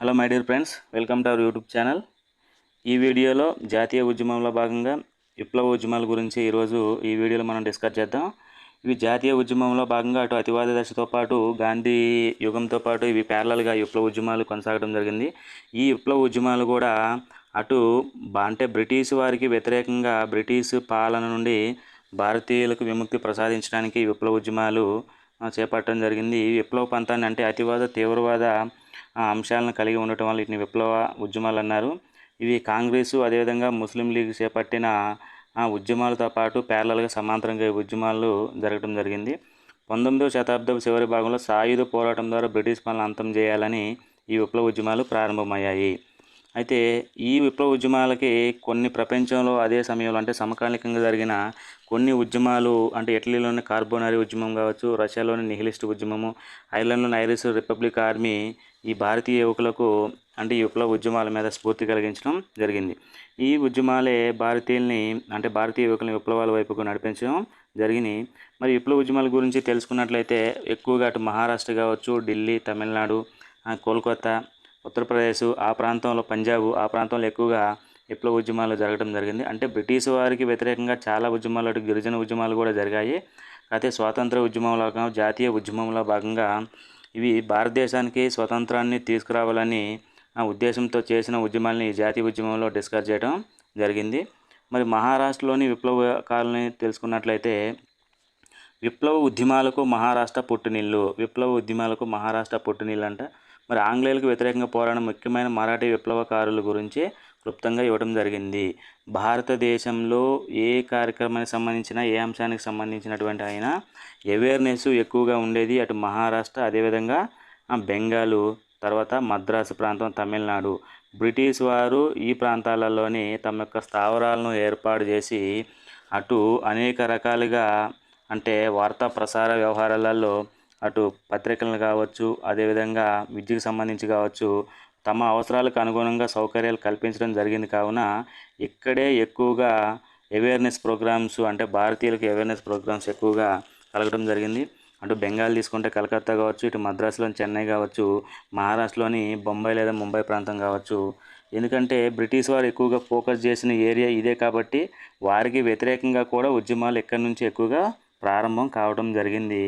Hello my dear friends welcome to our YouTube channel. ఈ వీడియోలో జాతీయ ఉద్యమంలో భాగంగా విప్లవ ఉద్యమాల గురించి ఈరోజు ఈ వీడియోలో మనం డిస్కస్ చేద్దాం. ఇవి జాతీయ ఉద్యమంలో భాగంగా అటు అతివాద దశతో పాటు గాంధీ యుగంతో పాటు ఇవి ప్యారలల్గా విప్లవ ఉద్యమాలు కొనసాగడం జరిగింది. ఈ విప్లవ ఉద్యమాలు కూడా అటు అంటే బ్రిటిష్ వారికి వ్యతిరేకంగా బ్రిటిష్ పాలన నుండి భారతీయులకు విముక్తి ప్రసాదించడానికి విప్లవ ఉద్యమాలు చేపట్టడం జరిగింది. ఈ విప్లవ పంతాన్ని అంటే అతివాద తీవ్రవాద అంశాలను కలిగి ఉండటం వల్ల వీటిని విప్లవ ఉద్యమాలు అన్నారు. ఇవి కాంగ్రెసు అదేవిధంగా ముస్లిం లీగ్ చేపట్టిన ఉద్యమాలతో పాటు ప్యారలల్గా సమాంతరంగా ఉద్యమాలు జరగడం జరిగింది. పంతొమ్మిదవ శతాబ్దం చివరి భాగంలో సాయుధ పోరాటం ద్వారా బ్రిటిష్ పాలన అంతం చేయాలని ఈ విప్లవ ఉద్యమాలు ప్రారంభమయ్యాయి. అయితే ఈ విప్లవ ఉద్యమాలకి కొన్ని ప్రపంచంలో అదే సమయంలో అంటే సమకాలికంగా జరిగిన కొన్ని ఉద్యమాలు అంటే ఇటలీలోని కార్బోనరీ ఉద్యమం కావచ్చు రష్యాలోని నిహిలిస్ట్ ఉద్యమము ఐర్లాండ్లోని ఐరిష్ రిపబ్లిక్ ఆర్మీ ఈ భారతీయ యువకులకు అంటే ఈ విప్లవ ఉద్యమాల మీద స్ఫూర్తి కలిగించడం జరిగింది. ఈ ఉద్యమాలే భారతీయుల్ని అంటే భారతీయ యువకులని విప్లవాల వైపుకు నడిపించడం జరిగినాయి. మరి విప్లవ ఉద్యమాల గురించి తెలుసుకున్నట్లయితే ఎక్కువగా అటు మహారాష్ట్ర కావచ్చు ఢిల్లీ తమిళనాడు కోల్కతా ఉత్తరప్రదేశ్ ఆ ప్రాంతంలో పంజాబ్ ఆ ప్రాంతంలో ఎక్కువగా విప్లవ ఉద్యమాలు జరగడం జరిగింది. అంటే బ్రిటిష్ వారికి వ్యతిరేకంగా చాలా ఉద్యమాలు అటు గిరిజన ఉద్యమాలు కూడా జరిగాయి. అయితే స్వాతంత్ర ఉద్యమంలో జాతీయ ఉద్యమంలో భాగంగా ఇవి భారతదేశానికి స్వతంత్రాన్ని తీసుకురావాలని ఆ ఉద్దేశంతో చేసిన ఉద్యమాల్ని జాతీయ ఉద్యమంలో డిస్కస్ చేయడం జరిగింది. మరి మహారాష్ట్రలోని విప్లవకారులని తెలుసుకున్నట్లయితే విప్లవ ఉద్యమాలకు మహారాష్ట్ర పుట్టినిల్లు విప్లవ ఉద్యమాలకు మహారాష్ట్ర పుట్టినిల్లు అంట. మరి ఆంగ్లేయులకు వ్యతిరేకంగా పోరాడిన ముఖ్యమైన మరాఠీ విప్లవకారుల గురించి క్లుప్తంగా ఇవ్వడం జరిగింది. భారతదేశంలో ఏ కార్యక్రమానికి సంబంధించిన ఏ అంశానికి సంబంధించినటువంటి అయినా అవేర్నెస్ ఎక్కువగా ఉండేది అటు మహారాష్ట్ర అదేవిధంగా బెంగాలు తర్వాత మద్రాసు ప్రాంతం తమిళనాడు. బ్రిటిష్ వారు ఈ ప్రాంతాలలోని తమ యొక్క స్థావరాలను ఏర్పాటు చేసి అటు అనేక రకాలుగా అంటే వార్తా ప్రసార వ్యవహారాలలో అటు పత్రికలను కావచ్చు అదేవిధంగా విద్యకు సంబంధించి కావచ్చు తమ అవసరాలకు అనుగుణంగా సౌకర్యాలు కల్పించడం జరిగింది కావున ఇక్కడే ఎక్కువగా అవేర్నెస్ ప్రోగ్రామ్స్ అంటే భారతీయులకు అవేర్నెస్ ప్రోగ్రామ్స్ ఎక్కువగా కలగడం జరిగింది. అటు బెంగాల్ తీసుకుంటే కలకత్తా కావచ్చు ఇటు మద్రాసులోని చెన్నై కావచ్చు మహారాష్ట్రలోని బొంబాయి లేదా ముంబై ప్రాంతం కావచ్చు. ఎందుకంటే బ్రిటిష్ వారు ఎక్కువగా ఫోకస్ చేసిన ఏరియా ఇదే కాబట్టి వారికి వ్యతిరేకంగా కూడా ఉద్యమాలు ఎక్కడి నుంచి ఎక్కువగా ప్రారంభం కావడం జరిగింది.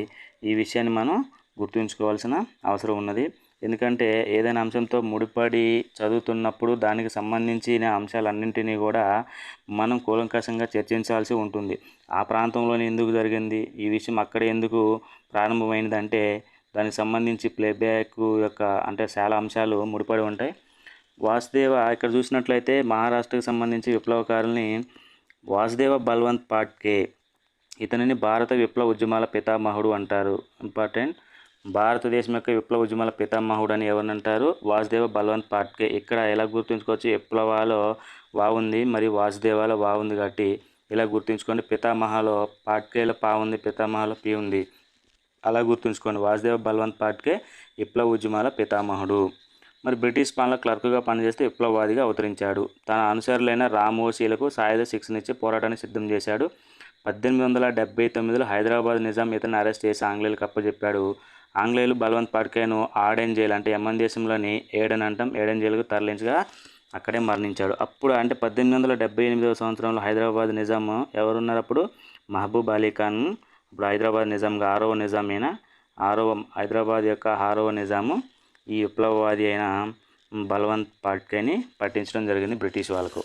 ఈ విషయాన్ని మనం గుర్తుంచుకోవాల్సిన అవసరం ఉన్నది. ఎందుకంటే ఏదైనా అంశంతో ముడిపడి చదువుతున్నప్పుడు దానికి సంబంధించిన అంశాలన్నింటినీ కూడా మనం కూలంకషంగా చర్చించాల్సి ఉంటుంది. ఆ ప్రాంతంలోనే ఎందుకు జరిగింది? ఈ విషయం అక్కడ ఎందుకు ప్రారంభమైనదంటే దానికి సంబంధించి ప్లేబ్యాక్ యొక్క అంటే చాలా అంశాలు ముడిపడి ఉంటాయి. వాసుదేవ ఇక్కడ చూసినట్లయితే మహారాష్ట్రకు సంబంధించి విప్లవకారుల్ని వాసుదేవ బల్వంత్ పాట్కే ఇతనిని భారత విప్లవ ఉద్యమాల పితామహుడు అంటారు. ఇంపార్టెంట్. భారతదేశం యొక్క విప్లవ ఉద్యమాల పితామహుడు అని ఎవరిని అంటారు వాసుదేవ బల్వంత్ పాట్కే ఇక్కడ ఎలా గుర్తుంచుకోవచ్చు? విప్లవాలో వా మరి వాసుదేవాలో వా కాబట్టి ఇలా గుర్తుంచుకోండి. పితామహలో పాట్కేలో పా ఉంది పితామహలో పి ఉంది అలా గుర్తుంచుకోండి. వాసుదేవ బల్వంత్ పాట్కే విప్లవ ఉద్యమాల పితామహుడు. మరి బ్రిటిష్ పాలన క్లర్క్గా పనిచేస్తే విప్లవవాదిగా అవతరించాడు. తన అనుసరులైన రామోసీలకు సాయుధ శిక్షణ ఇచ్చి పోరాటాన్ని సిద్ధం చేశాడు. పద్దెనిమిది వందల డెబ్బై తొమ్మిదిలో హైదరాబాద్ నిజాం ఇతను అరెస్ట్ చేసి ఆంగ్లేయులకు అప్పచెప్పాడు ఆంగ్లేయులు బల్వంత్ పాట్కేను ఆడెన్ జైలు అంటే యమన్ దేశంలోని ఏడెన్ అంటాం. ఏడెన్ జైలుకు తరలించగా అక్కడే మరణించాడు. అప్పుడు అంటే పద్దెనిమిది వందల డెబ్బై ఎనిమిదవ సంవత్సరంలో హైదరాబాద్ నిజాం ఎవరున్నారు అప్పుడు మహబూబ్ అలీ ఖాన్. ఇప్పుడు హైదరాబాద్ నిజాంగా ఆరవ నిజామైన? ఆరవ హైదరాబాద్ యొక్క ఆరవ నిజాము. ఈ విప్లవవాది అయిన బల్వంత్ పాట్కేని పట్టించడం జరిగింది బ్రిటిష్ వాళ్ళకు.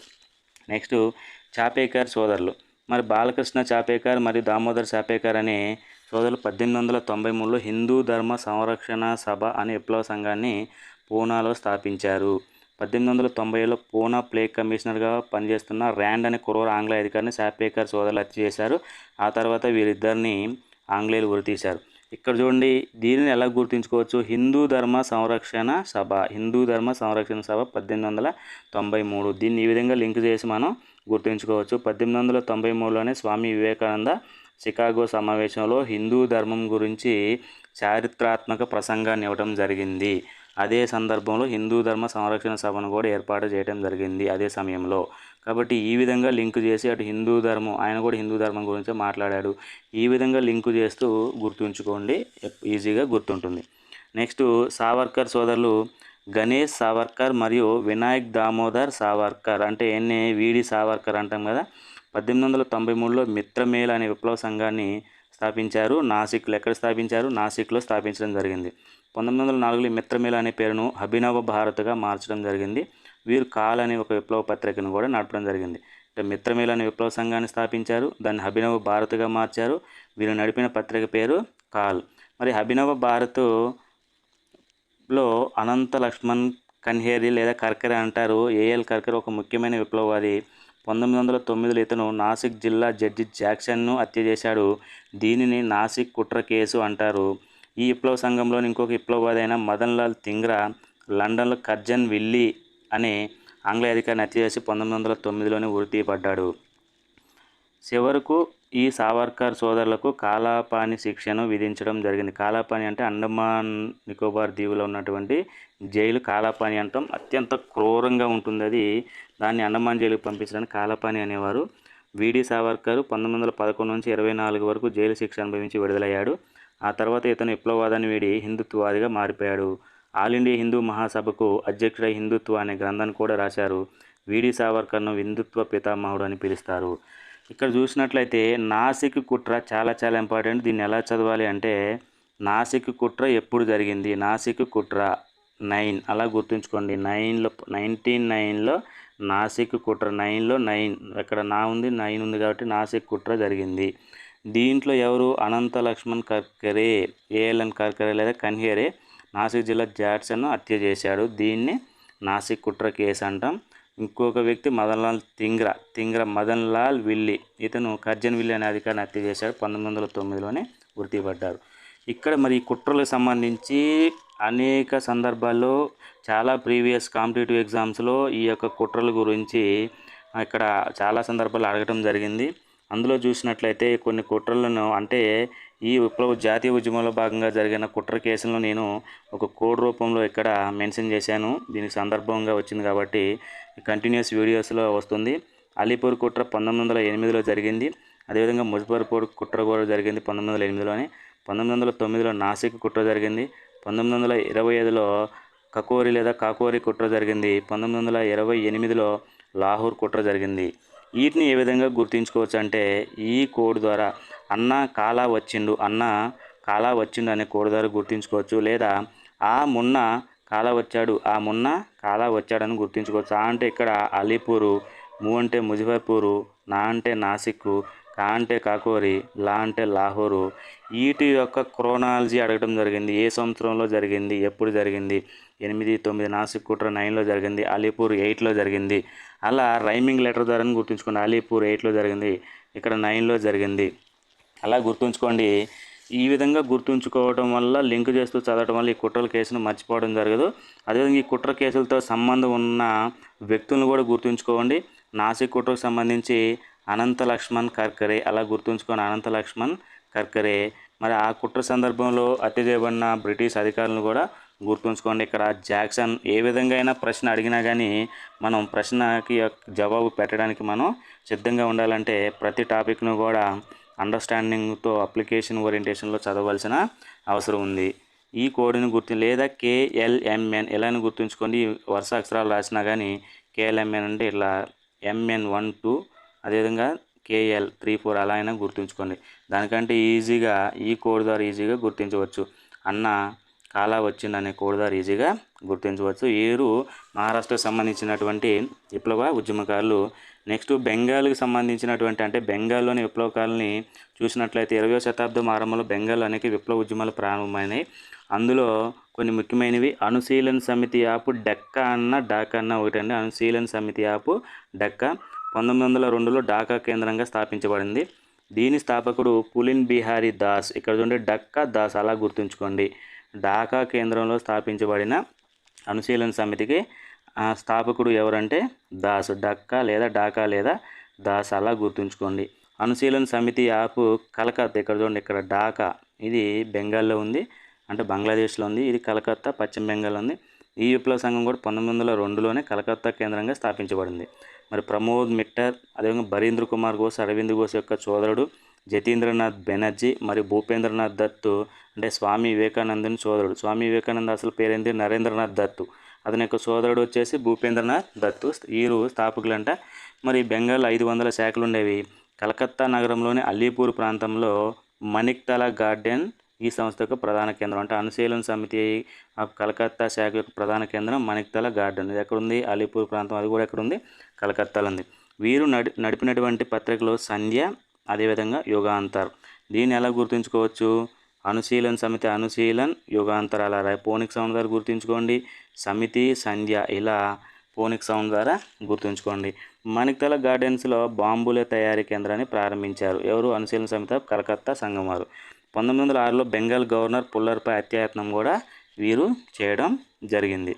నెక్స్ట్ చాపేకర్ సోదరులు. మరి బాలకృష్ణ చాపేకర్ మరియు దామోదర్ చాపేకర్ అనే సోదరులు పద్దెనిమిది వందల తొంభై మూడులో హిందూ ధర్మ సంరక్షణ సభ అనే విప్లవ సంఘాన్ని పూనాలో స్థాపించారు. పద్దెనిమిది వందల తొంభైలో పూనా ప్లే కమిషనర్గా పనిచేస్తున్న ర్యాండ్ అనే కురవర ఆంగ్ల అధికారిని శాపేకర్ సోదరులు హత్య చేశారు. ఆ తర్వాత వీరిద్దరిని ఆంగ్లేయులు ఉరితీశారు. ఇక్కడ చూడండి దీనిని ఎలా గుర్తుంచుకోవచ్చు? హిందూ ధర్మ సంరక్షణ సభ హిందూ ధర్మ సంరక్షణ సభ పద్దెనిమిది వందల తొంభై మూడు. దీన్ని ఈ విధంగా లింక్ చేసి మనం గుర్తుంచుకోవచ్చు. పద్దెనిమిది వందల తొంభై మూడులోనే స్వామి వివేకానంద చికాగో సమావేశంలో హిందూ ధర్మం గురించి చారిత్రాత్మక ప్రసంగాన్ని ఇవ్వడం జరిగింది. అదే సందర్భంలో హిందూ ధర్మ సంరక్షణ సభను కూడా ఏర్పాటు చేయడం జరిగింది అదే సమయంలో. కాబట్టి ఈ విధంగా లింక్ చేసి అటు హిందూ ధర్మం ఆయన కూడా హిందూ ధర్మం గురించి మాట్లాడాడు. ఈ విధంగా లింక్ చేస్తూ గుర్తుంచుకోండి ఈజీగా గుర్తుంటుంది. నెక్స్ట్ సావర్కర్ సోదరులు గణేష్ సావర్కర్ మరియు వినాయక్ దామోదర్ సావర్కర్ అంటే ఎన్ని వీడి సావర్కర్ అంటాం కదా పద్దెనిమిది వందల తొంభై మూడులో మిత్రమేల్ అనే విప్లవ సంఘాన్ని స్థాపించారు. నాసిక్లో ఎక్కడ స్థాపించారు? నాసిక్లో స్థాపించడం జరిగింది. పంతొమ్మిది వందల నాలుగులో మిత్రమేల్ అనే పేరును అభినవ భారత్గా మార్చడం జరిగింది. వీరు కాల్ అనే ఒక విప్లవ పత్రికను కూడా నడపడం జరిగింది. అంటే మిత్రమేల్ అనే విప్లవ సంఘాన్ని స్థాపించారు. దాన్ని అభినవ భారత్గా మార్చారు. వీరు నడిపిన పత్రిక పేరు కాల్. మరి అభినవ భారత్లో అనంత లక్ష్మణ్ కన్హేరి లేదా కర్కరే అంటారు. ఏఎల్ కర్కరే ఒక ముఖ్యమైన విప్లవవాది. పంతొమ్మిది వందల తొమ్మిదిలో ఇతను నాసిక్ జిల్లా జడ్జి జాక్సన్ను హత్య చేశాడు. దీనిని నాసిక్ కుట్ర కేసు అంటారు. ఈ విప్లవ సంఘంలోని ఇంకొక విప్లవవాది అయిన మదన్ లాల్ తింగ్రా లండన్లో కర్జన్ విల్లి అనే ఆంగ్ల అధికారిని హత్య చేసి పంతొమ్మిది వందల తొమ్మిదిలోనే ఉరి చివరకు ఈ సావర్కర్ సోదరులకు కాలాపాని శిక్షను విధించడం జరిగింది. కాలాపాని అంటే అండమాన్ నికోబార్ దీవులో ఉన్నటువంటి జైలు కాలాపాని అంటాం. అత్యంత క్రూరంగా ఉంటుంది అది. దాన్ని అండమాన్ జైలుకు పంపించడానికి కాలాపాని అనేవారు. విడి సావర్కర్ పంతొమ్మిది వందల పదకొండు నుంచి ఇరవై నాలుగు వరకు జైలు శిక్ష అనుభవించి విడుదలయ్యాడు. ఆ తర్వాత ఇతను విప్లవవాదాన్ని వీడి హిందుత్వవాదిగా మారిపోయాడు. ఆల్ ఇండియా హిందూ మహాసభకు అధ్యక్షుడై హిందుత్వ అనే గ్రంథాన్ని కూడా రాశారు. విడి సావర్కర్ను హిందుత్వ పితామహుడు అని పిలుస్తారు. ఇక్కడ చూసినట్లయితే నాసిక్ కుట్ర చాలా చాలా ఇంపార్టెంట్. దీన్ని ఎలా చదవాలి అంటే నాసిక్ కుట్ర ఎప్పుడు జరిగింది? నాసిక్ కుట్ర నైన్. అలా గుర్తుంచుకోండి. నైన్లో నైన్టీన్ నైన్లో నాసిక్ కుట్ర నైన్లో నైన్. ఇక్కడ నా ఉంది? నైన్ ఉంది కాబట్టి నాసిక్ కుట్ర జరిగింది. దీంట్లో ఎవరు? Anant Laxman Karkare A L N Karkare లేదా కన్హేరే నాసిక్ జిల్లా జాడ్సన్ హత్య చేశాడు. దీన్ని నాసిక్ కుట్ర కేసు అంటాం. ఇంకొక వ్యక్తి మదన్లాల్ తింగ్రా. తింగ్ర మదన్లాల్ విల్లి. ఇతను కర్జన్ విల్లి అనే అధికారిని హత్య చేశాడు పంతొమ్మిది వందల తొమ్మిదిలోనే గుర్తిపడ్డారు. ఇక్కడ మరి ఈ కుట్రలకు సంబంధించి అనేక సందర్భాల్లో చాలా ప్రీవియస్ కాంపిటేటివ్ ఎగ్జామ్స్లో ఈ యొక్క కుట్రల గురించి ఇక్కడ చాలా సందర్భాలు అడగటం జరిగింది. అందులో చూసినట్లయితే కొన్ని కుట్రలను అంటే ఈ విప్లవ జాతీయ ఉద్యమంలో భాగంగా జరిగిన కుట్ర కేసులను నేను ఒక కోడ్ రూపంలో ఇక్కడ మెన్షన్ చేశాను. దీనికి సందర్భంగా వచ్చింది కాబట్టి కంటిన్యూస్ వీడియోస్లో వస్తుంది. అలీపూర్ కుట్ర పంతొమ్మిది వందల ఎనిమిదిలో జరిగింది. అదేవిధంగా ముజఫర్పూర్ కుట్ర కూడా జరిగింది పంతొమ్మిది వందల ఎనిమిదిలోనే. పంతొమ్మిది వందల తొమ్మిదిలో నాసిక్ కుట్ర జరిగింది. పంతొమ్మిది వందల ఇరవై ఐదులో కకోరి లేదా కాకోరి కుట్ర జరిగింది. పంతొమ్మిది వందల ఇరవై ఎనిమిదిలో లాహోర్ కుట్ర జరిగింది. వీటిని ఏ విధంగా గుర్తించుకోవచ్చు అంటే ఈ కోడ్ ద్వారా అన్న కాలా వచ్చిండు. అన్న కాలా వచ్చిండు అనే కూడదారు గుర్తుంచుకోవచ్చు. గుర్తించుకోవచ్చు లేదా ఆ మున్న కాలా వచ్చాడు. ఆ మున్న కాలా వచ్చాడని గుర్తించుకోవచ్చు. ఆ అంటే ఇక్కడ అలీపూరు ము అంటే ముజఫర్పూరు నా అంటే నాసిక్ కా అంటే కాకోరి లా అంటే లాహోరు. వీటి యొక్క క్రోనాలజీ అడగడం జరిగింది. ఏ సంవత్సరంలో జరిగింది? ఎప్పుడు జరిగింది? ఎనిమిది తొమ్మిది నాసిక్ కుట్ర నైన్లో జరిగింది. అలీపూర్ ఎయిట్లో జరిగింది. అలా రైమింగ్ లెటర్ ద్వారా గుర్తుంచుకోండి. అలీపూర్ ఎయిట్లో జరిగింది. ఇక్కడ నైన్లో జరిగింది. అలా గుర్తుంచుకోండి. ఈ విధంగా గుర్తుంచుకోవడం వల్ల లింక్ చేస్తూ చదవడం వల్ల ఈ కుట్రల కేసును మర్చిపోవడం జరగదు. అదేవిధంగా ఈ కుట్ర కేసులతో సంబంధం ఉన్న వ్యక్తులను కూడా గుర్తుంచుకోండి. నాసిక్ కుట్రకు సంబంధించి అనంత లక్ష్మణ్ కర్కరే అలా గుర్తుంచుకొని అనంత లక్ష్మణ్ కర్కరే. మరి ఆ కుట్ర సందర్భంలో హత్య చేయబడిన బ్రిటిష్ అధికారులను కూడా గుర్తుంచుకోండి. ఇక్కడ జాక్సన్ ఏ విధంగా అయినా ప్రశ్న అడిగినా కానీ మనం ప్రశ్నకి జవాబు పెట్టడానికి మనం సిద్ధంగా ఉండాలంటే ప్రతి టాపిక్ను కూడా అండర్స్టాండింగ్తో అప్లికేషన్ ఓరియంటేషన్లో చదవలసిన అవసరం ఉంది. ఈ కోడ్ని గుర్తు లేదా కేఎల్ఎంఎన్ ఎలా అని గుర్తుంచుకోండి? వరుస అక్షరాలు రాసినా కానీ కేఎల్ఎంఎన్ అంటే ఇట్లా ఎంఎన్ వన్ టూ అదేవిధంగా కేఎల్ త్రీ ఫోర్ అలా అయినా గుర్తుంచుకోండి. దానికంటే ఈజీగా ఈ కోడ్ ద్వారా ఈజీగా గుర్తించవచ్చు. అన్న కాలా వచ్చిందనే అనే ద్వారా ఈజీగా గుర్తించవచ్చు. వీరు మహారాష్ట్రకు సంబంధించినటువంటి విప్లవ ఉద్యమకారులు. నెక్స్ట్ బెంగాల్కి సంబంధించినటువంటి అంటే బెంగాల్లోని విప్లవకాలని చూసినట్లయితే ఇరవై శతాబ్దం ఆరంభంలో బెంగాల్ అనేక విప్లవ ఉద్యమాలు ప్రారంభమైనాయి. అందులో కొన్ని ముఖ్యమైనవి. అనుశీలన సమితి యాప్ డెక్క అన్న డాకా అన్న ఒకటండి. అనుశీలన సమితి యాప్ డెక్క పంతొమ్మిది వందల రెండులో ఢాకా కేంద్రంగా స్థాపించబడింది. దీని స్థాపకుడు పులిన్ బిహారీ దాస్. ఇక్కడ చూడండి డక్కా దాస్. అలా గుర్తుంచుకోండి. ఢాకా కేంద్రంలో స్థాపించబడిన అనుశీలన సమితికి ఆ స్థాపకుడు ఎవరంటే దాస్. డక్కా లేదా ఢాకా లేదా దాస్ అలా గుర్తుంచుకోండి. అనుశీలన సమితి యాప్ కలకత్తా ఇక్కడ చూడండి ఇక్కడ ఢాకా. ఇది బెంగాల్లో ఉంది అంటే బంగ్లాదేశ్లో ఉంది. ఇది కలకత్తా పశ్చిమ బెంగాల్ ఉంది. ఈ విప్లవ సంఘం కూడా పంతొమ్మిది వందల రెండులోనే కలకత్తా కేంద్రంగా స్థాపించబడింది. మరి ప్రమోద్ మిట్టర్ అదేవిధంగా బరీంద్ర కుమార్ ఘోష్ అరవింద్ ఘోష్ యొక్క సోదరుడు జతీంద్రనాథ్ బెనర్జీ మరియు భూపేంద్రనాథ్ దత్తు అంటే స్వామి వివేకానందుని సోదరుడు. స్వామి వివేకానంద అసలు పేరేంది నరేంద్రనాథ్ దత్తు. అతని యొక్క సోదరుడు వచ్చేసి భూపేంద్రనాథ్ దత్తు. వీరు స్థాపకులంట. మరి బెంగాల్ ఐదు వందల శాఖలు ఉండేవి కలకత్తా నగరంలోని అలీపూర్ ప్రాంతంలో మణిక్తలా గార్డెన్ ఈ సంస్థ యొక్క ప్రధాన కేంద్రం. అంటే అనుశీలన సమితి ఆఫ్ కలకత్తా శాఖ యొక్క ప్రధాన కేంద్రం మణిక్తల గార్డెన్. ఇది ఎక్కడుంది? అలీపూర్ ప్రాంతం. అది కూడా ఎక్కడుంది? కలకత్తాలో ఉంది. వీరు నడి నడిపినటువంటి పత్రికలు సంధ్య అదేవిధంగా యుగాంతర్. దీన్ని ఎలా గుర్తుంచుకోవచ్చు? అనుశీలన్ సమితి అనుశీలన్ యుగాంతర్ అలా పోనిక్ సౌండ్ ద్వారా గుర్తుంచుకోండి. సమితి సంధ్య ఇలా పోనిక్ సౌండ్ ద్వారా గుర్తుంచుకోండి. మణిక్తల గార్డెన్స్లో బాంబుల తయారీ కేంద్రాన్ని ప్రారంభించారు. ఎవరు? అనుశీలన సమితి కలకత్తా సంఘం వారు. పంతొమ్మిది వందల ఆరులో బెంగాల్ గవర్నర్ పుల్లర్పై అత్యయత్నం కూడా వీరు చేయడం జరిగింది.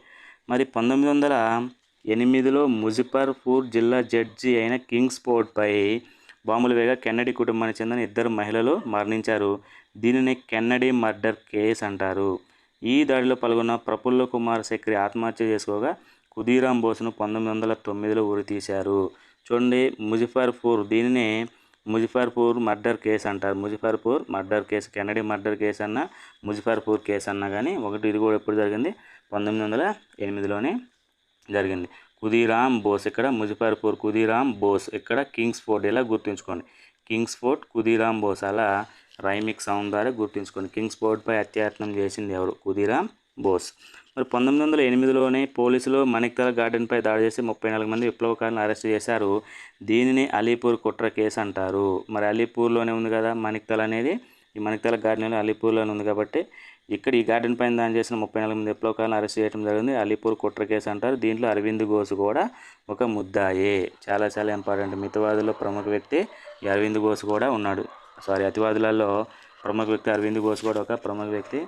మరి పంతొమ్మిది వందల ఎనిమిదిలో ముజఫర్పూర్ జిల్లా జడ్జి అయిన కింగ్స్ పోర్ట్పై బాంబులు వేగా కెన్నడీ కుటుంబానికి చెందిన ఇద్దరు మహిళలు మరణించారు. దీనిని కెన్నడీ మర్డర్ కేస్ అంటారు. ఈ దాడిలో పాల్గొన్న ప్రఫుల్ల కుమార్ సెక్రి ఆత్మహత్య చేసుకోగా కుదీరాం బోస్ను పంతొమ్మిది వందల తొమ్మిదిలో ఉరి తీశారు. చూడండి ముజఫర్పూర్ దీనిని ముజఫర్పూర్ మర్డర్ కేసు అంటారు. Muzaffarpur murder case Kennedy murder case అన్న ముజఫర్పూర్ కేసు అన్నా కానీ ఒకటి ఇది కూడా ఎప్పుడు జరిగింది? పంతొమ్మిది వందల ఎనిమిదిలోనే జరిగింది. కుదీరామ్ బోస్ ఇక్కడ ముజఫర్పూర్ కుదీరామ్ బోస్ ఇక్కడ కింగ్స్ ఫోర్ట్ ఇలా గుర్తుంచుకోండి. కింగ్స్ ఫోర్ట్ కుదీరామ్ బోస్ అలా రైమిక్ సౌండ్ ద్వారా గుర్తుంచుకోండి. కింగ్స్ ఫోర్ట్పై అత్యయత్నం చేసింది ఎవరు? కుదీరామ్ బోస్. మరి పంతొమ్మిది వందల ఎనిమిదిలోనే పోలీసులు మణిక్తల గార్డెన్పై దాడి చేసి ముప్పై నాలుగు మంది విప్లవకారులను అరెస్ట్ చేశారు. దీనిని అలీపూర్ కుట్ర కేసు అంటారు. మరి అలీపూర్లోనే ఉంది కదా మణిక్తల అనేది? ఈ మణిక్తల గార్డెన్ అలీపూర్లోనే ఉంది కాబట్టి ఇక్కడ ఈ గార్డెన్ పైన దాని చేసిన ముప్పై నాలుగు మంది విప్లవకారులను అరెస్ట్ చేయడం జరిగింది. అలీపూర్ కుట్ర కేసు అంటారు. దీంట్లో అరవింద్ ఘోష్ కూడా ఒక ముద్దాయే. చాలా చాలా ఇంపార్టెంట్ మితవాదుల్లో ప్రముఖ వ్యక్తి ఈ అరవింద్ ఘోష్ కూడా ఉన్నాడు. సారీ అతివాదులలో ప్రముఖ వ్యక్తి అరవింద్ ఘోష్ కూడా ఒక ప్రముఖ వ్యక్తి.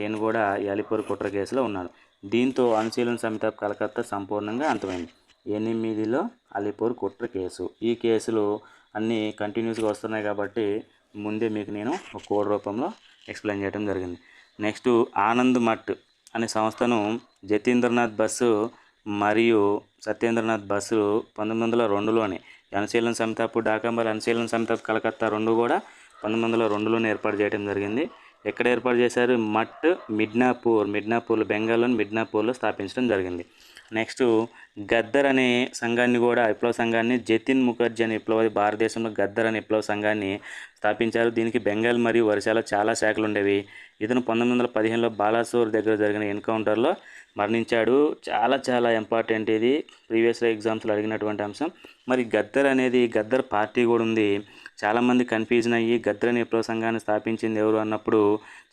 ఈయన కూడా ఈ అలీపూర్ కుట్ర కేసులో ఉన్నాడు. దీంతో అనుశీలన సమిత కలకత్తా సంపూర్ణంగా అంతమైంది. ఎనిమిదిలో అలీపూర్ కుట్ర కేసు. ఈ కేసులు అన్నీ కంటిన్యూస్గా వస్తున్నాయి కాబట్టి ముందే మీకు నేను ఒక కోడ్ రూపంలో ఎక్స్ప్లెయిన్ చేయడం జరిగింది. నెక్స్ట్ ఆనంద్ మట్ అనే సంస్థను జతీంద్రనాథ్ బస్సు మరియు సత్యేంద్రనాథ్ బస్సు పంతొమ్మిది వందల రెండులోనే అనుశీలన సమితి డాకాంబర్ అనుశీలన సమితి కలకత్తా రెండు కూడా పంతొమ్మిది వందల రెండులోనే ఏర్పాటు చేయడం జరిగింది. ఎక్కడ ఏర్పాటు చేశారు? మట్ మిడ్నాపూర్ మిడ్నాపూర్ బెంగాల్లోని మిడ్నాపూర్లో స్థాపించడం జరిగింది. నెక్స్ట్ గద్దర్ అనే సంఘాన్ని కూడా విప్లవ సంఘాన్ని జతిన్ ముఖర్జీ అనే విప్లవ భారతదేశంలో గద్దర్ అనే విప్లవ సంఘాన్ని స్థాపించారు. దీనికి బెంగాల్ మరియు ఒరిసాలో చాలా శాఖలు ఉండేవి. ఇతను పంతొమ్మిది వందల పదిహేనులో బాలాసోర్ దగ్గర జరిగిన ఎన్కౌంటర్లో మరణించాడు. చాలా చాలా ఇంపార్టెంట్ ఇది. ప్రీవియస్ ఎగ్జామ్స్లో అడిగినటువంటి అంశం. మరి గద్దర్ అనేది గద్దర్ పార్టీ కూడా ఉంది. చాలామంది కన్ఫ్యూజన్ అయ్యి గద్దర్ అనే విప్లవ సంఘాన్ని స్థాపించింది ఎవరు అన్నప్పుడు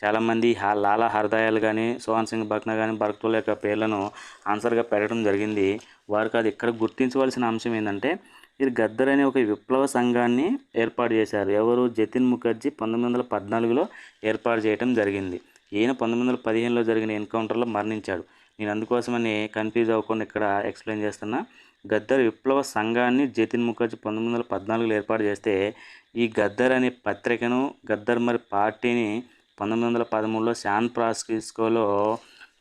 చాలామంది హా లాలా హర్దయాల్ కానీ సోహన్ సింగ్ బక్నా కానీ బర్క్తుల యొక్క పేర్లను ఆన్సర్గా పెట్టడం జరిగింది. వారికి అది ఇక్కడ గుర్తించవలసిన అంశం ఏంటంటే ఇది గద్దర్ అనే ఒక విప్లవ సంఘాన్ని ఏర్పాటు చేశారు. ఎవరు? జతిన్ ముఖర్జీ పంతొమ్మిది వందల పద్నాలుగులో ఏర్పాటు చేయడం జరిగింది. ఈయన పంతొమ్మిది వందల పదిహేనులో జరిగిన ఎన్కౌంటర్లో మరణించాడు. నేను అందుకోసమని కన్ఫ్యూజ్ అవ్వకుండా ఇక్కడ ఎక్స్ప్లెయిన్ చేస్తున్నా. గద్దర్ విప్లవ సంఘాన్ని జతిన్ ముఖర్జీ పంతొమ్మిది వందల పద్నాలుగులో ఏర్పాటు చేస్తే ఈ గద్దర్ అనే పత్రికను గద్దర్ మరి పార్టీని పంతొమ్మిది వందల పదమూడులో శాన్ ఫ్రాన్సిస్కోలో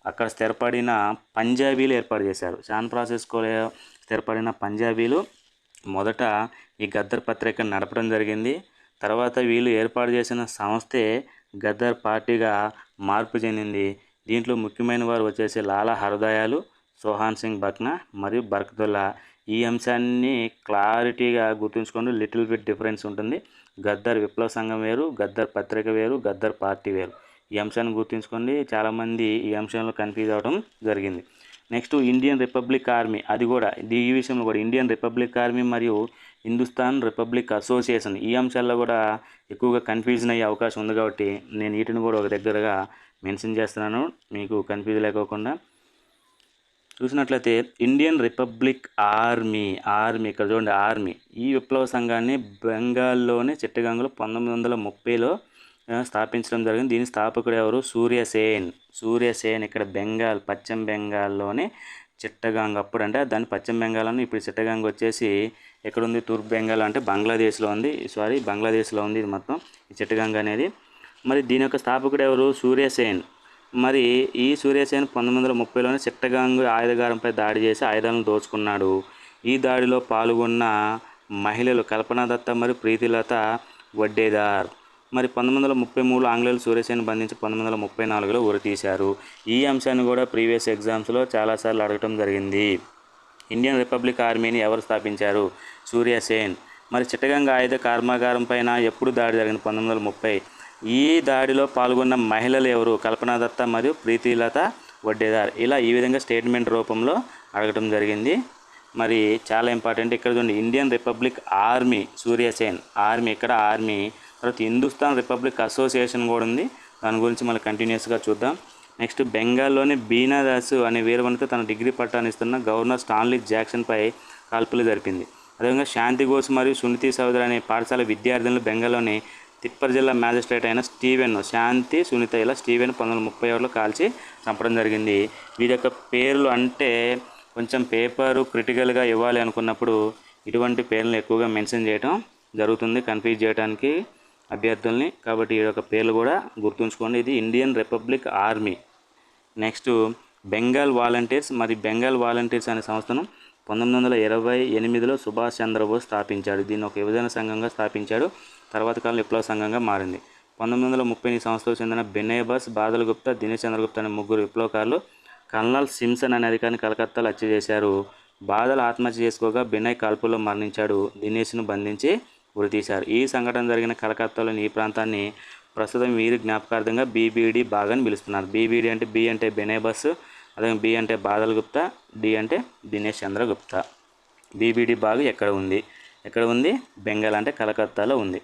అక్కడ స్థిరపడిన పంజాబీలు ఏర్పాటు చేశారు. శాన్ ఫ్రాన్సిస్కోలో స్థిరపడిన పంజాబీలు మొదట ఈ గద్దర్ పత్రికను నడపడం జరిగింది. తర్వాత వీళ్ళు ఏర్పాటు చేసిన సంస్థే గద్దర్ పార్టీగా మార్పు చెందింది. దీంట్లో ముఖ్యమైన వారు వచ్చేసి లాలా హరదయాలు సోహాన్ సింగ్ బక్నా మరియు బర్క్దుల్లా ఈ అంశాన్ని క్లారిటీగా గుర్తుంచుకోండి లిటిల్ బిట్ డిఫరెన్స్ ఉంటుంది. గద్దర్ విప్లవ సంఘం వేరు గద్దర్ పత్రిక వేరు గద్దర్ పార్టీ వేరు. ఈ అంశాన్ని గుర్తుంచుకోండి. చాలామంది ఈ అంశంలో కన్ఫ్యూజ్ అవ్వడం జరిగింది. నెక్స్ట్ ఇండియన్ రిపబ్లిక్ ఆర్మీ అది కూడా ఈ విషయంలో కూడా ఇండియన్ రిపబ్లిక్ ఆర్మీ మరియు హిందుస్థాన్ రిపబ్లిక్ అసోసియేషన్ ఈ అంశాల్లో కూడా ఎక్కువగా కన్ఫ్యూజన్ అయ్యే అవకాశం ఉంది కాబట్టి నేను వీటిని కూడా ఒక దగ్గరగా మెన్షన్ చేస్తున్నాను. మీకు కన్ఫ్యూజ్ లేకోకుండా. చూసినట్లయితే ఇండియన్ రిపబ్లిక్ ఆర్మీ ఆర్మీ ఇక్కడ చూడండి ఆర్మీ ఈ విప్లవ సంఘాన్ని బెంగాల్లోని చిట్టగాంగులో పంతొమ్మిది వందల ముప్పైలో స్థాపించడం జరిగింది. దీని స్థాపకుడు ఎవరు? సూర్యసేన్. సూర్యసేన్ ఇక్కడ బెంగాల్ పశ్చిమ బెంగాల్లోని చిట్టగాంగ్ అప్పుడు అంటే దాని పశ్చిమ బెంగాల్ అని ఇప్పుడు చిట్టగాంగ్ వచ్చేసి ఎక్కడ ఉంది తూర్పు బెంగాల్ అంటే బంగ్లాదేశ్లో ఉంది. సారీ బంగ్లాదేశ్లో ఉంది ఇది మొత్తం ఈ చిట్టగాంగ్ అనేది. మరి దీని యొక్క స్థాపకుడు ఎవరు? సూర్యసేన్. మరి ఈ సూర్యసేన్ పంతొమ్మిది వందల ముప్పైలోనే చిట్టగాంగ్ ఆయుధగారంపై దాడి చేసి ఆయుధాలను దోచుకున్నాడు. ఈ దాడిలో పాల్గొన్న మహిళలు కల్పనా దత్త మరియు ప్రీతిలత వడ్డేదార్. మరి పంతొమ్మిది వందల ముప్పై మూడులో ఆంగ్లేయులు సూర్యసేన బంధించి పంతొమ్మిది వందల ముప్పై నాలుగులో ఉరి తీశారు ఈ అంశాన్ని కూడా ప్రీవియస్ ఎగ్జామ్స్లో చాలాసార్లు అడగటం జరిగింది. ఇండియన్ రిపబ్లిక్ ఆర్మీని ఎవరు స్థాపించారు? సూర్యసేన్. మరి చిట్టగంగ ఆయుధ కర్మాగారం పైన ఎప్పుడు దాడి జరిగింది? పంతొమ్మిది వందల ముప్పై. ఈ దాడిలో పాల్గొన్న మహిళలు ఎవరు? కల్పనా దత్త మరియు ప్రీతిలత వడ్డేదార్. ఇలా ఈ విధంగా స్టేట్మెంట్ రూపంలో అడగటం జరిగింది. మరి చాలా ఇంపార్టెంట్. ఇక్కడ చూడండి Indian republic army Surya Sen army ఇక్కడ ఆర్మీ తర్వాత హిందుస్థాన్ రిపబ్లిక్ అసోసియేషన్ కూడా ఉంది. దాని గురించి మళ్ళీ కంటిన్యూస్గా చూద్దాం. నెక్స్ట్ బెంగాల్లోని బీనాదాసు అనే వీరవనిత తన డిగ్రీ పట్టాన్ని ఇస్తున్న గవర్నర్ స్టాన్లీ జాక్సన్పై కాల్పులు జరిపింది. అదేవిధంగా శాంతి ఘోష్ మరియు సునీతి చౌదరి అనే పాఠశాల విద్యార్థులను బెంగాల్లోని తిప్పర్ జిల్లా మ్యాజిస్ట్రేట్ అయిన స్టీవెన్ శాంతి సునీత ఇలా స్టీవెన్ పంతొమ్మిది వందల ముప్పై ఆరులో కాల్చి చంపడం జరిగింది. వీరి యొక్క పేర్లు అంటే కొంచెం పేపరు క్రిటికల్గా ఇవ్వాలి అనుకున్నప్పుడు ఇటువంటి పేర్లను ఎక్కువగా మెన్షన్ చేయడం జరుగుతుంది కన్ఫ్యూజ్ చేయడానికి అభ్యర్థుల్ని. కాబట్టి ఈ యొక్క పేర్లు కూడా గుర్తుంచుకోండి. ఇది Indian republic army. Next Bengal volunteers. మరి బెంగాల్ వాలంటీర్స్ అనే సంస్థను పంతొమ్మిది వందల ఇరవై ఎనిమిదిలో సుభాష్ చంద్రబోస్ స్థాపించాడు. దీన్ని ఒక విభజన సంఘంగా స్థాపించాడు. తర్వాత కాలం విప్లవ సంఘంగా మారింది. పంతొమ్మిది వందల ముప్పై సంవత్సరాలకు చెందిన బెనేబస్ బాదల్ గుప్తా దినేష్ చంద్రగుప్తా అనే ముగ్గురు విప్లవకారులు కల్నల్ సిమ్సన్ అనే అధికారిని కలకత్తాలో హత్య చేశారు. బాదల్ ఆత్మహత్య చేసుకోగా బెనయ్ కాల్పుల్లో మరణించాడు. దినేష్ను బంధించి ఉరితీశారు ఈ సంఘటన జరిగిన కలకత్తాలోని ఈ ప్రాంతాన్ని ప్రస్తుతం వీరి జ్ఞాపకార్థంగా బీబీడీ బాగా అని పిలుస్తున్నారు. బీబీడీ అంటే బి అంటే బెనేబస్ అదే బి అంటే బాదల్ గుప్తా డి అంటే Dinesh Chandra Gupta. B B D Bagh ఎక్కడ ఉంది? ఎక్కడ ఉంది? బెంగాల్ అంటే కలకత్తాలో ఉంది.